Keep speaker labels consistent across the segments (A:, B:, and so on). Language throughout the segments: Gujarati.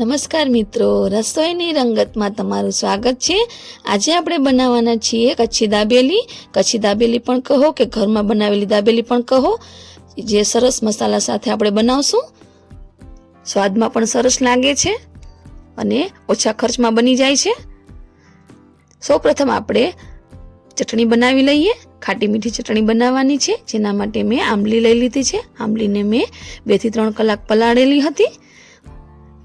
A: નમસ્કાર મિત્રો, રસોઈની રંગતમાં તમારું સ્વાગત છે. આજે આપણે બનાવવાના છીએ કચ્છી દાબેલી. કચ્છી દાબેલી પણ કહો કે ઘરમાં બનાવેલી દાબેલી પણ કહો. જે સરસ મસાલા સાથે આપણે બનાવશું. સ્વાદમાં પણ સરસ લાગે છે અને ઓછા ખર્ચમાં બની જાય છે. સૌપ્રથમ આપણે ચટણી બનાવી લઈએ. ખાટી મીઠી ચટણી બનાવવાની છે, જેના માટે મેં આંબલી લઈ લીધી છે. આંબલીને મેં બેથી ત્રણ કલાક પલાળેલી હતી.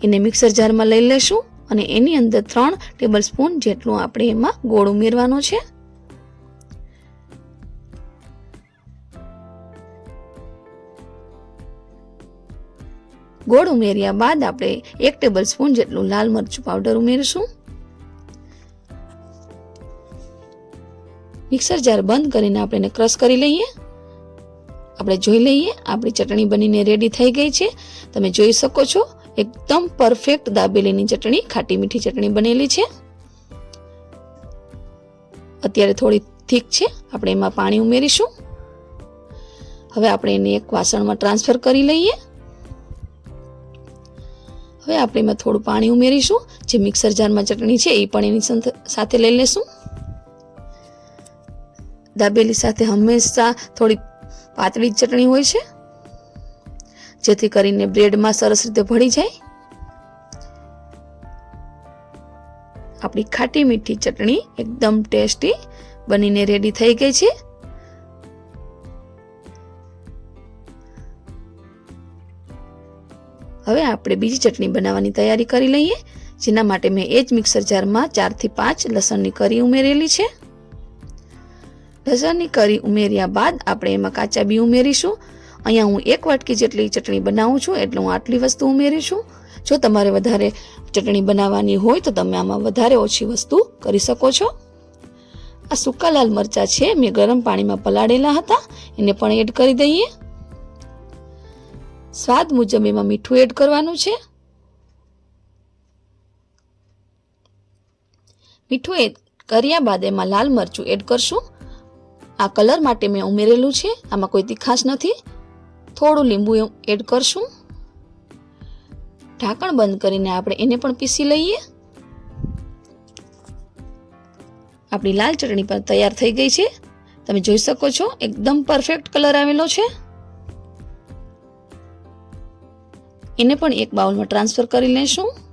A: એને મિક્સર જારમાં લઈ લેશું અને એની અંદર ત્રણ ટેબલ સ્પૂન જેટલું આપણે એમાં ગોળ ઉમેરવાનો છે. ગોળ ઉમેર્યા બાદ આપણે એક ટેબલ સ્પૂન જેટલું લાલ મરચું પાવડર ઉમેરીશું. મિક્સર જાર બંધ કરીને આપણે એને ક્રશ કરી લઈએ. આપણે જોઈ લઈએ, આપણી ચટણી બનીને રેડી થઈ ગઈ છે. તમે જોઈ શકો છો એકદમ પરફેક્ટ દાબેલીની ચટણી, ખાટી મીઠી ચટણી બનેલી છે. અત્યારે થોડી થીક છે, આપણે એમાં પાણી ઉમેરીશું. હવે આપણે એને એક વાસણમાં ટ્રાન્સફર કરી લઈએ. હવે આપણે એમાં થોડું પાણી ઉમેરીશું. જે મિક્સર જારમાં ચટણી છે, એ પણ એની સાથે લઈ લેશું. દાબેલી સાથે હંમેશા થોડી પાતળી ચટણી હોય છે. જેથી કરીને બ્રેડમાં સરસ રીતે ભળી જાય. આપણી ખાટી મીઠી ચટણી એકદમ ટેસ્ટી બનીને રેડી થઈ ગઈ છે. હવે આપણે બીજી ચટણી બનાવવાની તૈયારી કરી લઈએ, જેના માટે મેં એ જ મિક્સર જારમાં ચારથી પાંચ લસણની કરી ઉમેરેલી છે. લસણની કરી ઉમેર્યા બાદ આપણે એમાં કાચા બી ઉમેરીશું. અહીંયા હું એક વાટકી જેટલી ચટણી બનાવું છું, એટલે હું આટલી વસ્તુ ઉમેરીશું જો તમારે વધારે ચટણી બનાવવાની હોય તો તમે આમાં વધારે ઓછી વસ્તુ કરી શકો છો. આ સૂકા લાલ મરચા છે, મેં ગરમ પાણીમાં પલાળેલા હતા, એને પણ એડ કરી દઈએ. સ્વાદ મુજબ એમાં મીઠું એડ કરવાનું છે. મીઠું એડ કર્યા બાદ એમાં લાલ મરચું એડ કરશું. આ કલર માટે મેં ઉમેરેલું છે, આમાં કોઈ તીખાશ નથી. થોડું લીંબુ એડ કરશું. ઢાંકણ બંધ કરીને આપણે એને પણ પીસી લઈએ. આપણી લાલ ચટણી પણ તૈયાર થઈ ગઈ છે. તમે જોઈ શકો છો, એકદમ પરફેક્ટ કલર આવેલો છે. એને પણ એક બાઉલમાં ટ્રાન્સફર કરી લેશું.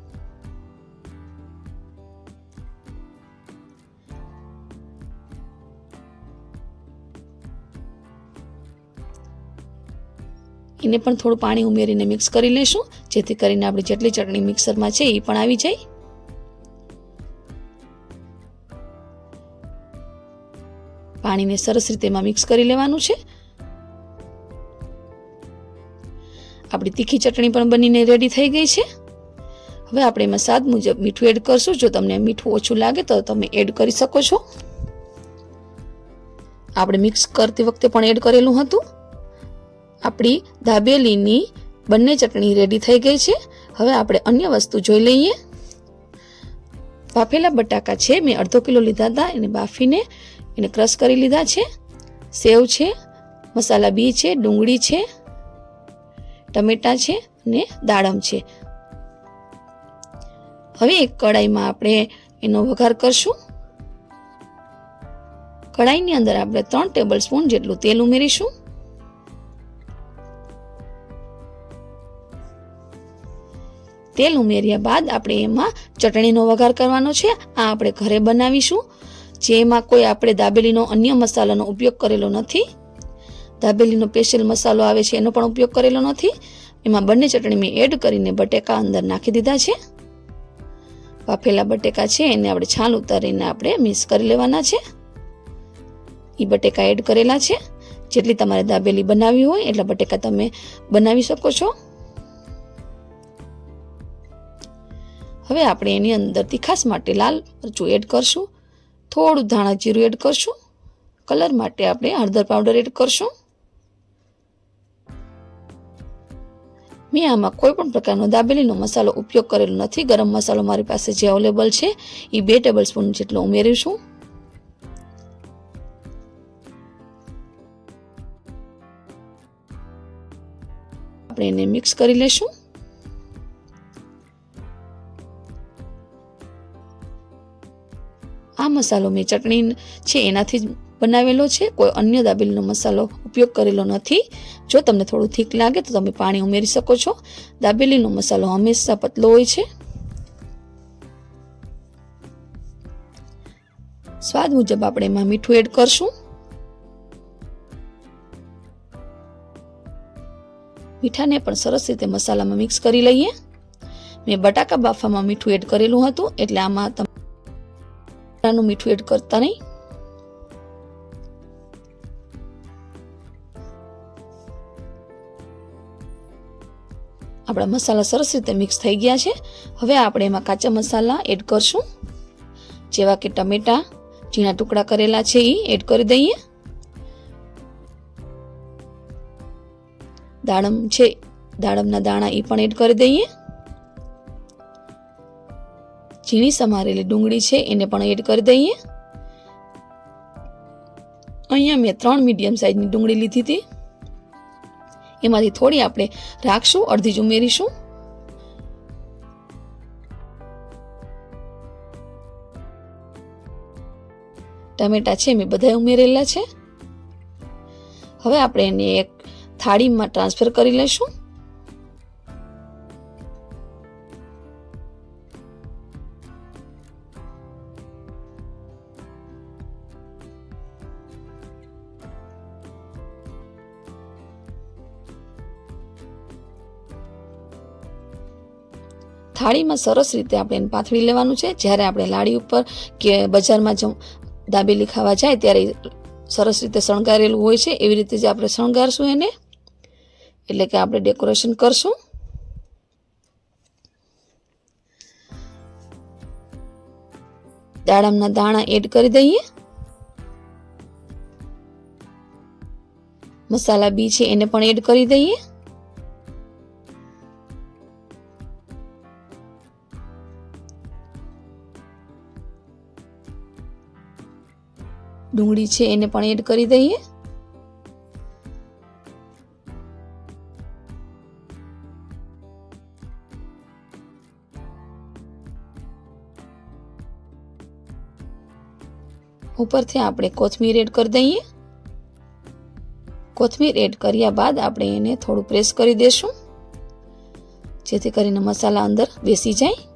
A: એને પણ થોડું પાણી ઉમેરીને મિક્સ કરી લેશું, જેથી કરીને આપણી જેટલી ચટણી મિક્સરમાં છે એ પણ આવી જાય. પાણીને સરસ રીતે એમાં મિક્સ કરી લેવાનું છે. આપણી તીખી ચટણી પણ બનીને રેડી થઈ ગઈ છે. હવે આપણે એમાં સ્વાદ મુજબ મીઠું એડ કરશું. જો તમને મીઠું ઓછું લાગે તો તમે એડ કરી શકો છો. આપણે મિક્સ કરતી વખતે પણ એડ કરેલું હતું. આપણી દાબેલીની બંને ચટણી રેડી થઈ ગઈ છે. હવે આપણે અન્ય વસ્તુ જોઈ લઈએ. બાફેલા બટાકા છે, મેં અડધો કિલો લીધા હતા, એને બાફીને એને ક્રશ કરી લીધા છે. સેવ છે, મસાલા બી છે, ડુંગળી છે, ટમેટા છે અને દાડમ છે. હવે એક કડાઈમાં આપણે એનો વઘાર કરશું. કડાઈની અંદર આપણે ત્રણ ટેબલ સ્પૂન જેટલું તેલ ઉમેરીશું. તેલ ઉમેર્યા બાદ આપણે એમાં ચટણીનો વઘાર કરવાનો છે. આ આપણે ઘરે બનાવીશું. જેમાં કોઈ આપણે દાબેલીનો અન્ય મસાલાનો ઉપયોગ કરેલો નથી. દાબેલીનો સ્પેશિયલ મસાલો આવે છે એનો પણ ઉપયોગ કરેલો નથી. એમાં બંને ચટણી મેં એડ કરીને બટેકા અંદર નાખી દીધા છે. બાફેલા બટેકા છે એને આપણે છાલ ઉતારીને આપણે મિક્સ કરી લેવાના છે. એ બટેકા એડ કરેલા છે. જેટલી તમારે દાબેલી બનાવવી હોય એટલા બટેકા તમે બનાવી શકો છો. હવે આપણે એની અંદર તીખાસ માટે લાલ મરચું એડ કરશું, થોડું ધાણા જીરું એડ કરશું કલર માટે આપણે હળદર પાવડર એડ કરશું. મેં આમાં કોઈ પણ પ્રકારનો દાબેલીનો મસાલો ઉપયોગ કરેલો નથી. ગરમ મસાલો મારી પાસે જે અવેલેબલ છે, એ બે ટેબલ સ્પૂન જેટલો ઉમેરીશું. આપણે એને મિક્સ કરી લેશું. મસાલો મેં ચટણી છે એનાથી જ બનાવેલો છે. કોઈ અન્ય દાબેલીનો મસાલો ઉપયોગ કરેલો નથી. જો તમને થોડું થીક લાગે તો તમે પાણી ઉમેરી શકો છો. દાબેલીનો મસાલો હંમેશા પતલો હોય છે. સ્વાદ મુજબ આપણે એમાં મીઠું એડ કરશું. મીઠાને પણ સરસ રીતે મસાલામાં મિક્સ કરી લઈએ. મેં બટાકા બાફામાં મીઠું એડ કરેલું હતું એટલે આમાં તમે મીઠું એડ કરતા નહીં. આપણા મસાલા સરસ રીતે મિક્સ થઈ ગયા છે. હવે આપણે એમાં કાચા મસાલા એડ કરશું. જેવા કે ટમેટા, ઝીણા ટુકડા કરેલા છે એ એડ કરી દઈએ. દાડમ છે, દાડમના દાણા એ પણ એડ કરી દઈએ. ઝીણી સમારેલી ડુંગળી છે, એને પણ એડ કરી દઈએ. અહીંયા મેં ત્રણ મીડિયમ સાઇઝની ડુંગળી લીધી હતી. એમાંથી થોડી આપણે રાખશું, અડધી જ ઉમેરીશું. ટમેટા છે, મેં બધા ઉમેરેલા છે. હવે આપણે એને એક થાળીમાં ટ્રાન્સફર કરી લઈશું. થાળીમાં સરસ રીતે આપણે એને પાથરી લેવાનું છે. જ્યારે આપણે લાડી ઉપર કે બજારમાં જ દાબેલી ખાવા જાય ત્યારે સરસ રીતે શણગારેલું હોય છે. એવી રીતે જ આપણે શણગારશું એને. એટલે કે આપણે ડેકોરેશન કરશું. દાડમના દાણા એડ કરી દઈએ. મસાલા બી છે એને પણ એડ કરી દઈએ. ડુંગળી છે એને પણ એડ કરી દઈએ. ઉપરથી આપણે કોથમીર એડ કરી દઈએ. કોથમીર એડ કર્યા બાદ આપણે એને થોડું પ્રેસ કરી દેશું. જેથી કરીને મસાલા અંદર બેસી જાય.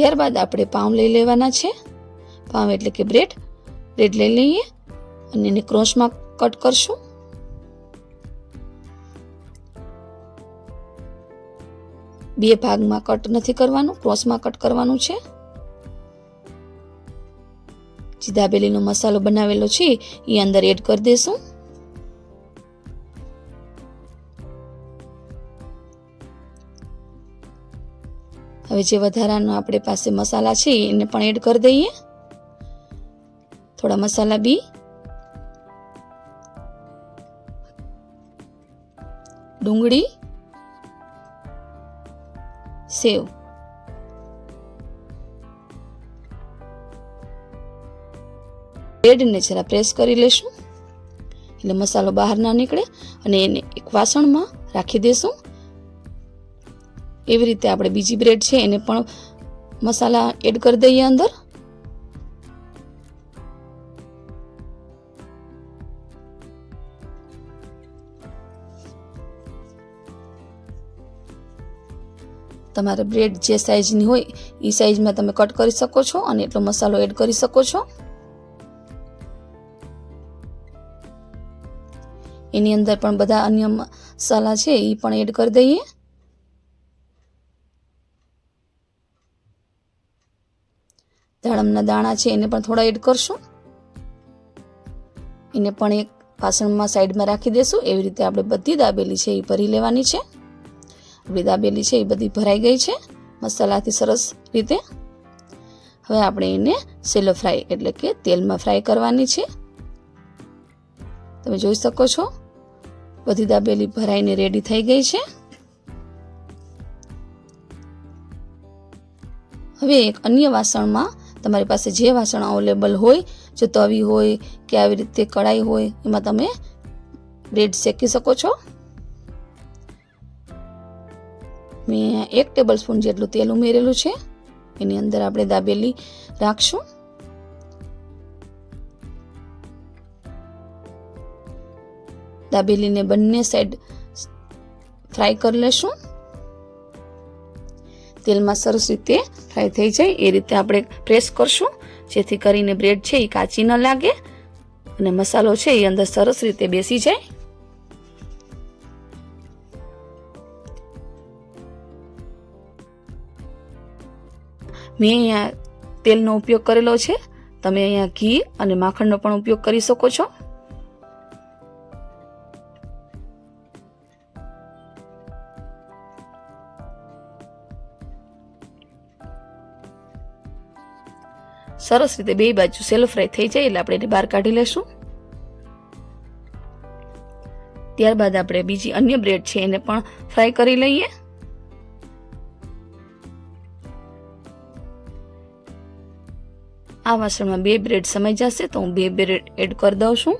A: ત્યારબાદ આપણે પાઉં લઈ લેવાના છે. પાઉં એટલે કે બ્રેડ. બ્રેડ લઈ લઈએ અને એને ક્રોસમાં કટ કરશું. બે ભાગમાં કટ નથી કરવાનું, ક્રોસમાં કટ કરવાનું છે. જે દાબેલીનો મસાલો બનાવેલો છે, એ અંદર એડ કરી દેશું. હવે જે વધારાનો આપણે પાસે મસાલા છે, એને પણ એડ કરી દઈએ. થોડા મસાલા બી. ડુંગળી. સેવ. બ્રેડને જરા પ્રેસ કરી લેશું. એટલે મસાલો બહાર ના નીકળે અને એને એક વાસણમાં રાખી દેશું. એવી રીતે આપણે બીજી બ્રેડ છે એને પણ મસાલા એડ કરી દઈએ અંદર. તમારે બ્રેડ જે સાઇઝની હોય એ સાઇઝમાં તમે કટ કરી શકો છો અને એટલો મસાલો એડ કરી શકો છો. એની અંદર પણ બધા અન્ય મસાલા છે એ પણ એડ કરી દઈએ. દાડમના દાણા છે, એને પણ થોડા એડ કરશું. એને પણ એક વાસણમાં સાઈડમાં રાખી દેશું. એવી રીતે આપણે બધી દાબેલી છે એ ભરી લેવાની છે. આપણી દાબેલી છે એ બધી ભરાઈ ગઈ છે. મસાલાથી સરસ રીતે. હવે આપણે એને સેલો ફ્રાય એટલે કે તેલમાં ફ્રાય કરવાની છે. તમે જોઈ શકો છો, બધી દાબેલી ભરાઈને રેડી થઈ ગઈ છે. હવે એક અન્ય વાસણમાં તમારી પાસે જે વાસણ અવેલેબલ હોય, જો તવી હોય, કે આવી રીતે કઢાઈ હોય, એમાં તમે બ્રેડ શેકી શકો છો. મેં એક ટેબલ સ્પૂન જેટલું તેલ ઉમેરેલું છે. એની અંદર આપણે દાબેલી રાખશું. દાબેલીને બંને સાઈડ ફ્રાય કરી લેશું. તેલમાં સરસ રીતે ફ્રાય થઈ જાય. એ રીતે આપણે પ્રેસ કરશું. જેથી કરીને બ્રેડ છે એ કાચી ન લાગે અને મસાલો છે એ અંદર સરસ રીતે બેસી જાય. મેં અહીંયા તેલનો ઉપયોગ કરેલો છે. તમે અહીંયા ઘી અને માખણનો પણ ઉપયોગ કરી શકો છો. સરસ રીતે બે બાજુ સેલો ફ્રાય થઈ જાય એટલે આપણે એને બહાર કાઢી લેશું. ત્યારબાદ આપણે બીજી અન્ય બ્રેડ છે એને પણ ફ્રાય કરી લઈએ. આ વાસણમાં બે બ્રેડ સમય જશે તો હું બે બ્રેડ એડ કરી દઉં છું.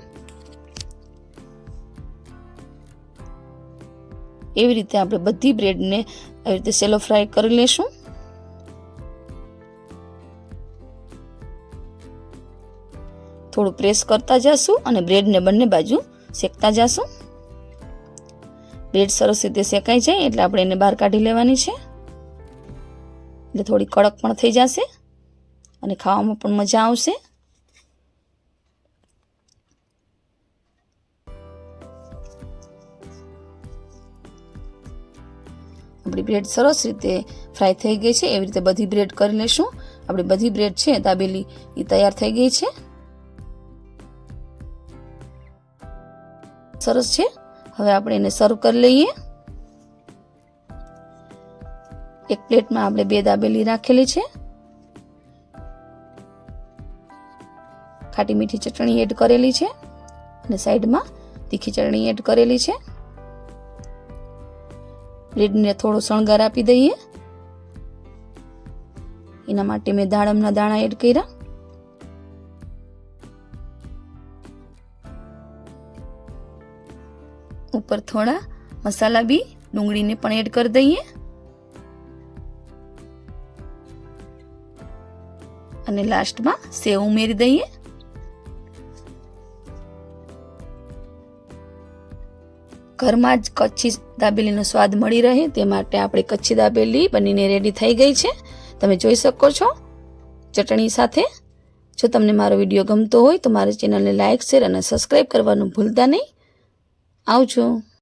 A: એવી રીતે આપણે બધી બ્રેડને આવી રીતે સેલો ફ્રાય કરી લેશું. થોડું પ્રેસ કરતા જશું અને બ્રેડને બંને બાજુ શેકતા જશું. બ્રેડ સરસ રીતે શેકાઈ જાય એટલે આપણે એને બહાર કાઢી લેવાની છે. એટલે થોડી કડક પણ થઈ જશે અને ખાવામાં પણ મજા આવશે. આપણી બ્રેડ સરસ રીતે ફ્રાય થઈ ગઈ છે. એવી રીતે બધી બ્રેડ કરી લેશું. આપણી બધી બ્રેડ છે, દાબેલી, એ તૈયાર થઈ ગઈ છે. સરસ છે. હવે આપણે એને સર્વ કરી લઈએ. એક પ્લેટમાં આપણે બે દાબેલી રાખેલી છે. ખાટી મીઠી ચટણી એડ કરેલી છે અને સાઈડમાં તીખી ચટણી એડ કરેલી છે. બ્રેડને થોડો શણગાર આપી દઈએ. એના માટે મેં દાડમના દાણા એડ કર્યા. ઉપર થોડા મસાલા બી ડુંગળીને પણ એડ કરી દઈએ. અને લાસ્ટમાં સેવ ઉમેરી દઈએ. ઘરમાં જ કચ્છી દાબેલીનો સ્વાદ મળી રહે તે માટે આપણે કચ્છી દાબેલી બનીને રેડી થઈ ગઈ છે. તમે જોઈ શકો છો ચટણી સાથે. જો તમને મારો વીડિયો ગમતો હોય તો મારી ચેનલને લાઇક શેર અને સબસ્ક્રાઈબ કરવાનું ભૂલતા નહીં. આવજો.